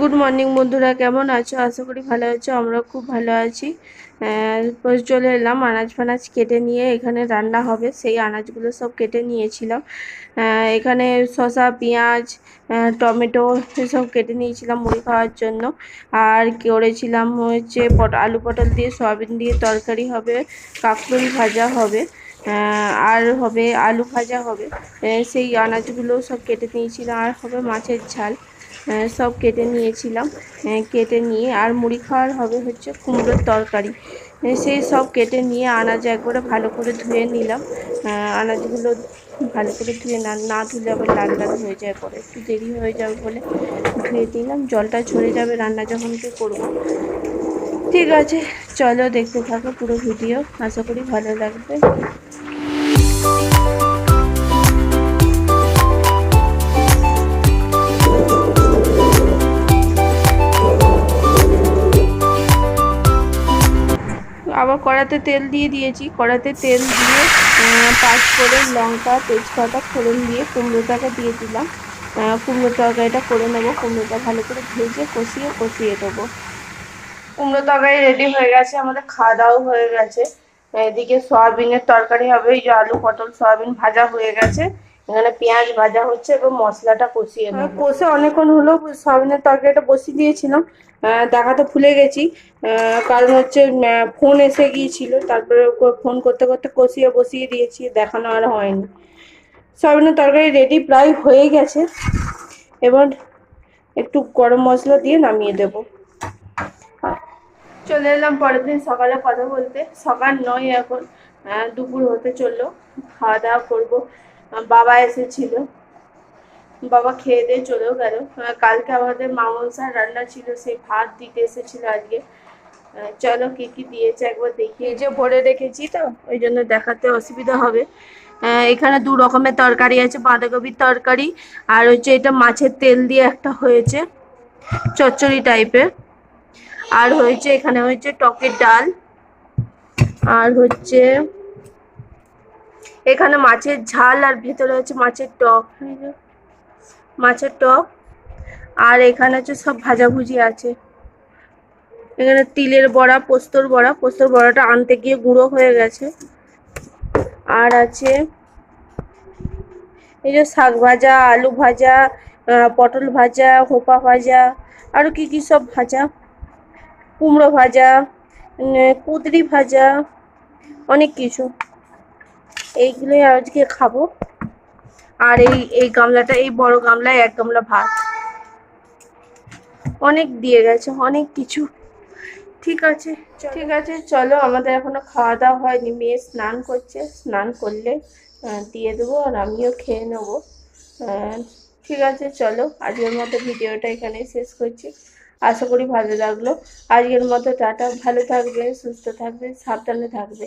Good morning বন্ধুরা। কেমন আছো? আশা করি ভালো আছো। আমরা খুব ভালো আছি। চলে এলাম আনাজ ফানাজ কেটে নিয়ে এখানে রান্না হবে। সেই আনাজগুলো সব কেটে নিয়েছিলাম। এখানে শসা, পেঁয়াজ টমেটো এসব কেটে নিয়েছিলাম মুড়ি খাওয়ার জন্য। আর করেছিলাম হচ্ছে পট আলু পটল দিয়ে সয়াবিন দিয়ে তরকারি হবে, কাঁকরোল ভাজা হবে আর হবে আলু ভাজা হবে। সেই আনাজগুলো সব কেটে নিয়েছিলাম। আর হবে মাছের ঝাল। সব কেটে নিয়েছিলাম। আহ, কেটে নিয়ে আর মুড়ি খাওয়ার হবে হচ্ছে কুমড়োর তরকারি। সেই সব কেটে নিয়ে আনাজ একবারে ভালো করে ধুয়ে নিলাম। আনাজগুলো ভালো করে ধুয়ে না না ধুলে আবার লাল লাল হয়ে যায় পরে। একটু দেরি হয়ে যাবে বলে ধুয়ে দিলাম। জলটা ঝরে যাবে রান্না যখন কি করব। ঠিক আছে চলো দেখতে থাকো পুরো ভিডিও। আশা করি ভালো লাগবে। আবার কড়াতে তেল দিয়ে দিয়েছি। কড়াতে তেল দিয়ে পাঁচ করে লঙ্কা, তেজপাতা, ফোড়ন দিয়ে কুমড়োটাকে দিয়ে দিলাম। কুমড়ো তরকারিটা করে নেব। কুমড়োটা ভালো করে ভেজে কষিয়ে কষিয়ে দেবো কুমড়ো তরকারি রেডি হয়ে গেছে। আমাদের খাওয়া দাওয়া হয়ে গেছে। এদিকে সয়াবিনের তরকারি হবে। এই যে আলু পটল সয়াবিন ভাজা হয়ে গেছে। এখানে পেঁয়াজ ভাজা হচ্ছে এবং মশলাটা কষিয়ে নেব। কষে অনেকক্ষণ হলো সয়াবিনের তরকারিটা বসিয়ে দিয়েছিলাম। দেখাতে ভুলে গেছি। কারণ হচ্ছে ফোন এসে গিয়েছিল, তারপরে ফোন করতে করতে কষিয়ে বসিয়ে দিয়েছি, দেখানো আর হয়নি। সয়াবিনের তরকারি রেডি প্রায় হয়ে গেছে। এবার একটু গরম মশলা দিয়ে নামিয়ে দেবো। চলে এলাম পরের দিন সকালে কথা বলতে। সকাল নয় এখন দুপুর হতে চলল। খাওয়া দাওয়া করব। বাবা এসেছিল। বাবা খেয়ে দিয়ে চলেও গেল। কালকে আমাদের মামনসার রান্না ছিল, সেই ভাত দিতে এসেছিল আজকে। চলো কি কি দিয়েছে একবার দেখি যে ভরে রেখেছি তো, ওই জন্য দেখাতে অসুবিধা হবে। এখানে দু রকমের তরকারি আছে, বাঁধাকপির তরকারি আর হচ্ছে এটা মাছের তেল দিয়ে একটা হয়েছে, চচ্চড়ি টাইপের আর হয়েছে এখানে হয়েছে টকের ডাল। আর হচ্ছে এখানে মাছের ঝাল আর ভেতরে হচ্ছে মাছের টক মাছের টক। আর এখানে হচ্ছে সব ভাজাভুজি আছে। এখানে তিলের বড়া, পোস্তর বড়া। পোস্তর বড়াটা আনতে গিয়ে গুঁড়ো হয়ে গেছে। আর আছে এই যে শাক ভাজা, আলু ভাজা পটল ভাজা, হোপা ভাজা আরও কি কি সব ভাজা? কুমড়ো ভাজা কুদরি ভাজা, অনেক কিছু। এইগুলোই আজকে খাব। আর এই এই গামলাটা, এই বড় গামলায় এক গামলা ভাত। অনেক দিয়ে গেছে, অনেক কিছু। ঠিক আছে ঠিক আছে, চলো, আমাদের এখনও খাওয়া দাওয়া হয়নি। মেয়ে স্নান করছে, স্নান করলে দিয়ে দেবো আর আমিও খেয়ে নেব। ঠিক আছে, চলো, আজকের মতো ভিডিওটা এখানে শেষ করছি। আশা করি ভালো লাগল। আজকের মতো টাটা, ভালো থাকবে, সুস্থ থাকবে, সাবধানে থাকবে।